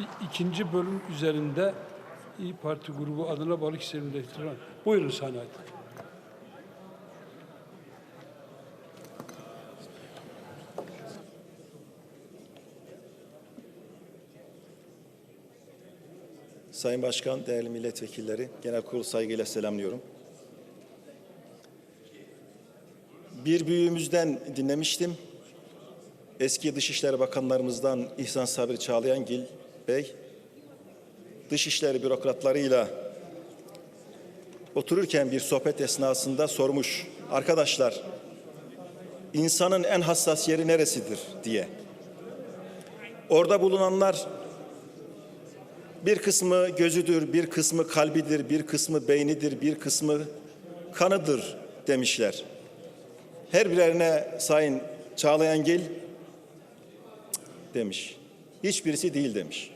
İkinci bölüm üzerinde İyi Parti grubu adına Balıkesir'imde ihtiram. Buyurun Sani Aydın. Sayın Başkan, değerli milletvekilleri, genel kurul saygıyla selamlıyorum. Bir büyüğümüzden dinlemiştim. Eski Dışişleri Bakanlarımızdan İhsan Sabri Çağlayangil Bey, Dışişleri bürokratlarıyla otururken bir sohbet esnasında sormuş. Arkadaşlar, insanın en hassas yeri neresidir diye. Orada bulunanlar bir kısmı gözüdür, bir kısmı kalbidir, bir kısmı beynidir, bir kısmı kanıdır demişler. Her birerine Sayın Çağlayangil "Cık," demiş. Hiçbirisi değil demiş.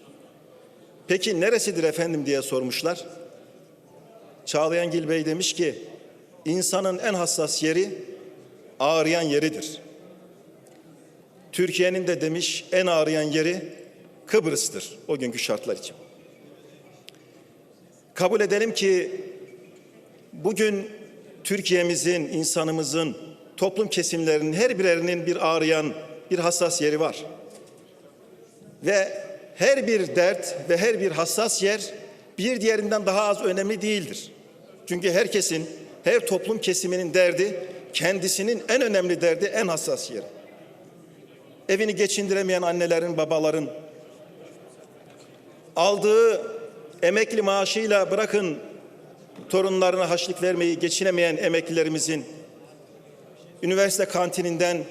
Peki neresidir efendim diye sormuşlar. Çağlayangil Bey demiş ki insanın en hassas yeri ağrıyan yeridir. Türkiye'nin de demiş en ağrıyan yeri Kıbrıs'tır o günkü şartlar için. Kabul edelim ki bugün Türkiye'mizin, insanımızın, toplum kesimlerinin her birerinin bir ağrıyan, bir hassas yeri var. Ve her bir dert ve her bir hassas yer bir diğerinden daha az önemli değildir. Çünkü herkesin, her toplum kesiminin derdi kendisinin en önemli derdi, en hassas yeri. Evini geçindiremeyen annelerin, babaların, aldığı emekli maaşıyla bırakın torunlarına haçlık vermeyi geçinemeyen emeklilerimizin, üniversite kantininden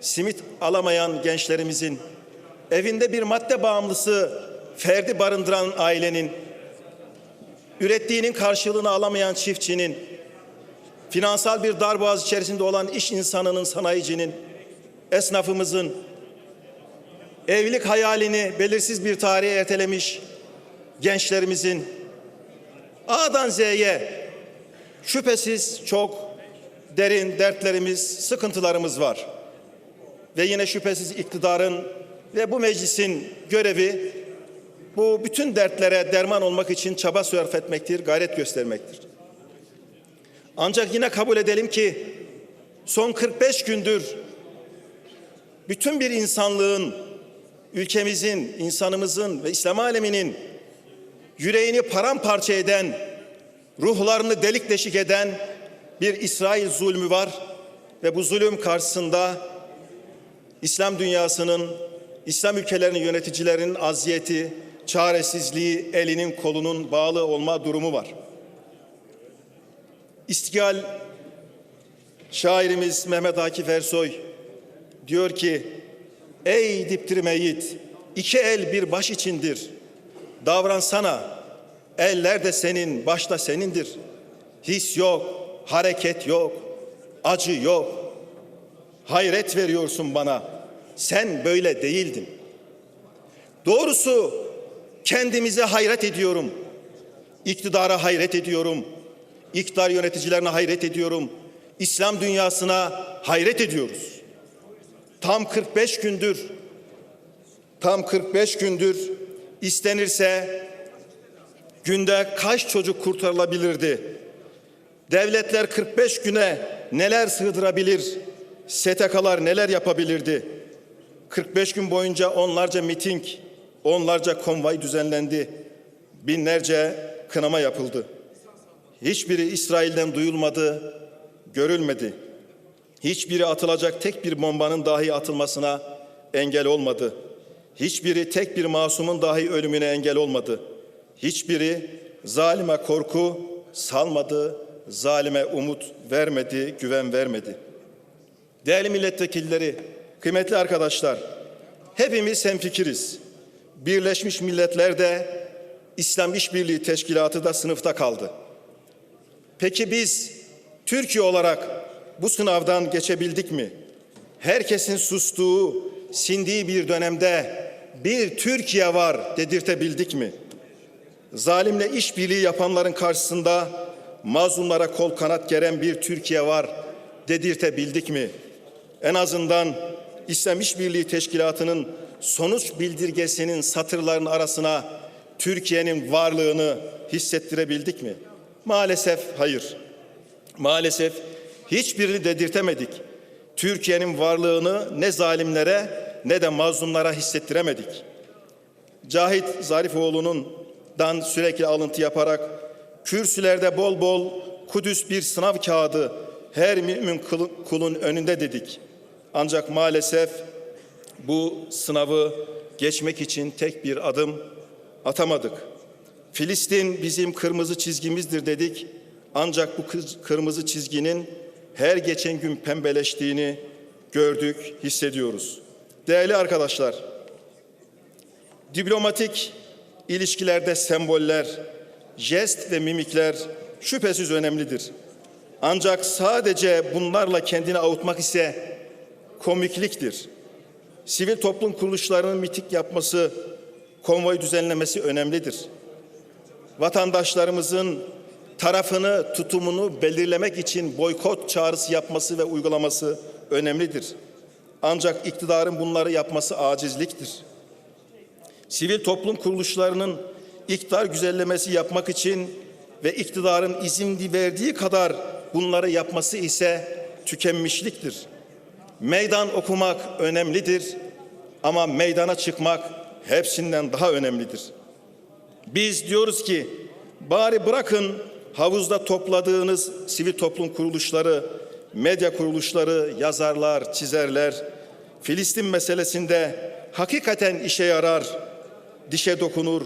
simit alamayan gençlerimizin, evinde bir madde bağımlısı ferdi barındıran ailenin, ürettiğinin karşılığını alamayan çiftçinin, finansal bir darboğaz içerisinde olan iş insanının, sanayicinin, esnafımızın, evlilik hayalini belirsiz bir tarihe ertelemiş gençlerimizin A'dan Z'ye şüphesiz çok derin dertlerimiz, sıkıntılarımız var. Ve yine şüphesiz iktidarın ve bu meclisin görevi bu bütün dertlere derman olmak için çaba sarf etmektir, gayret göstermektir. Ancak yine kabul edelim ki son 45 gündür bütün bir insanlığın, ülkemizin, insanımızın ve İslam aleminin yüreğini paramparça eden, ruhlarını delik deşik eden bir İsrail zulmü var ve bu zulüm karşısında İslam dünyasının, İslam ülkelerinin yöneticilerinin aziyeti, çaresizliği, elinin kolunun bağlı olma durumu var. İstiklal şairimiz Mehmet Akif Ersoy diyor ki ey diptirme yiğit iki el bir baş içindir. Davransana eller de senin baş da senindir. His yok hareket yok acı yok. Hayret veriyorsun bana sen böyle değildin doğrusu kendimize hayret ediyorum iktidara hayret ediyorum iktidar yöneticilerine hayret ediyorum İslam dünyasına hayret ediyoruz tam 45 gündür tam 45 gündür istenirse günde kaç çocuk kurtarılabilirdi? Devletler 45 güne neler sığdırabilir? STK'lar neler yapabilirdi? 45 gün boyunca onlarca miting, onlarca konvoy düzenlendi. Binlerce kınama yapıldı. Hiçbiri İsrail'den duyulmadı, görülmedi. Hiçbiri atılacak tek bir bombanın dahi atılmasına engel olmadı. Hiçbiri tek bir masumun dahi ölümüne engel olmadı. Hiçbiri zalime korku salmadı, zalime umut vermedi, güven vermedi. Değerli milletvekilleri, kıymetli arkadaşlar, hepimiz hemfikiriz. Birleşmiş Milletler de İslam İşbirliği Teşkilatı da sınıfta kaldı. Peki biz Türkiye olarak bu sınavdan geçebildik mi? Herkesin sustuğu, sindiği bir dönemde bir Türkiye var dedirtebildik mi? Zalimle işbirliği yapanların karşısında mazlumlara kol kanat geren bir Türkiye var dedirtebildik mi? En azından İslam İşbirliği Teşkilatı'nın sonuç bildirgesinin satırlarının arasına Türkiye'nin varlığını hissettirebildik mi? Maalesef hayır. Maalesef hiçbirini dedirtemedik. Türkiye'nin varlığını ne zalimlere ne de mazlumlara hissettiremedik. Cahit Zarifoğlu'nun dan sürekli alıntı yaparak kürsülerde bol bol Kudüs bir sınav kağıdı her mümin kul- kulun önünde dedik. Ancak maalesef bu sınavı geçmek için tek bir adım atamadık. Filistin bizim kırmızı çizgimizdir dedik. Ancak bu kırmızı çizginin her geçen gün pembeleştiğini gördük, hissediyoruz. Değerli arkadaşlar, diplomatik ilişkilerde semboller, jest ve mimikler şüphesiz önemlidir. Ancak sadece bunlarla kendini avutmak ise komikliktir. Sivil toplum kuruluşlarının mitik yapması, konvoy düzenlemesi önemlidir. Vatandaşlarımızın tarafını, tutumunu belirlemek için boykot çağrısı yapması ve uygulaması önemlidir. Ancak iktidarın bunları yapması acizliktir. Sivil toplum kuruluşlarının iktidar güzellemesi yapmak için ve iktidarın izin verdiği kadar bunları yapması ise tükenmişliktir. Meydan okumak önemlidir ama meydana çıkmak hepsinden daha önemlidir. Biz diyoruz ki bari bırakın havuzda topladığınız sivil toplum kuruluşları, medya kuruluşları, yazarlar, çizerler Filistin meselesinde hakikaten işe yarar, dişe dokunur,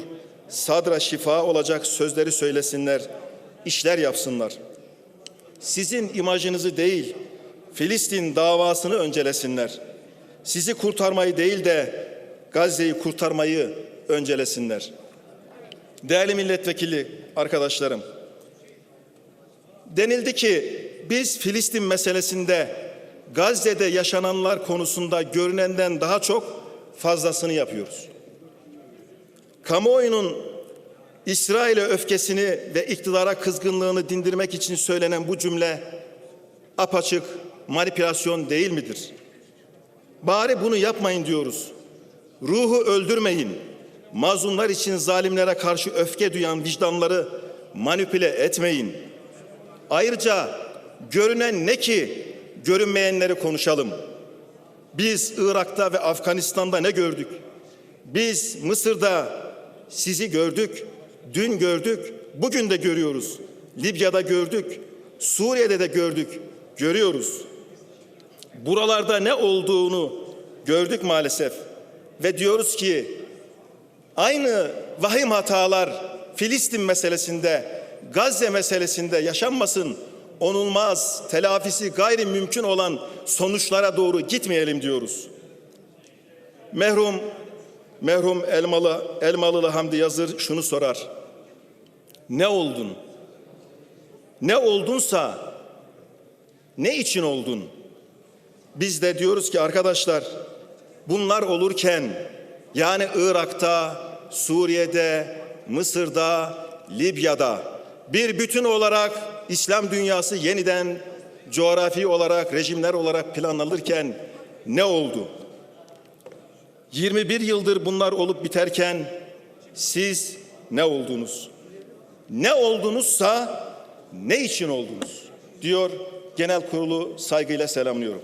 sadra şifa olacak sözleri söylesinler, işler yapsınlar. Sizin imajınızı değil, Filistin davasını öncelesinler. Sizi kurtarmayı değil de Gazze'yi kurtarmayı öncelesinler. Değerli milletvekili arkadaşlarım, denildi ki biz Filistin meselesinde Gazze'de yaşananlar konusunda görünenden daha çok fazlasını yapıyoruz. Kamuoyunun İsrail'e öfkesini ve iktidara kızgınlığını dindirmek için söylenen bu cümle apaçık manipülasyon değil midir? Bari bunu yapmayın diyoruz. Ruhu öldürmeyin. Mazlumlar için zalimlere karşı öfke duyan vicdanları manipüle etmeyin. Ayrıca görünen ne ki görünmeyenleri konuşalım. Biz Irak'ta ve Afganistan'da ne gördük? Biz Mısır'da sizi gördük, dün gördük, bugün de görüyoruz. Libya'da gördük, Suriye'de de gördük, görüyoruz. Buralarda ne olduğunu gördük maalesef. Ve diyoruz ki aynı vahim hatalar Filistin meselesinde, Gazze meselesinde yaşanmasın. Onulmaz, telafisi gayri mümkün olan sonuçlara doğru gitmeyelim diyoruz. Merhum merhum Elmalı Elmalılı Hamdi Yazır şunu sorar. Ne oldun? Ne oldunsa ne için oldun? Biz de diyoruz ki arkadaşlar bunlar olurken yani Irak'ta, Suriye'de, Mısır'da, Libya'da bir bütün olarak İslam dünyası yeniden coğrafi olarak, rejimler olarak planlanırken ne oldu? 21 yıldır bunlar olup biterken siz ne oldunuz? Ne oldunuzsa ne için oldunuz? diyor genel kurulu saygıyla selamlıyorum.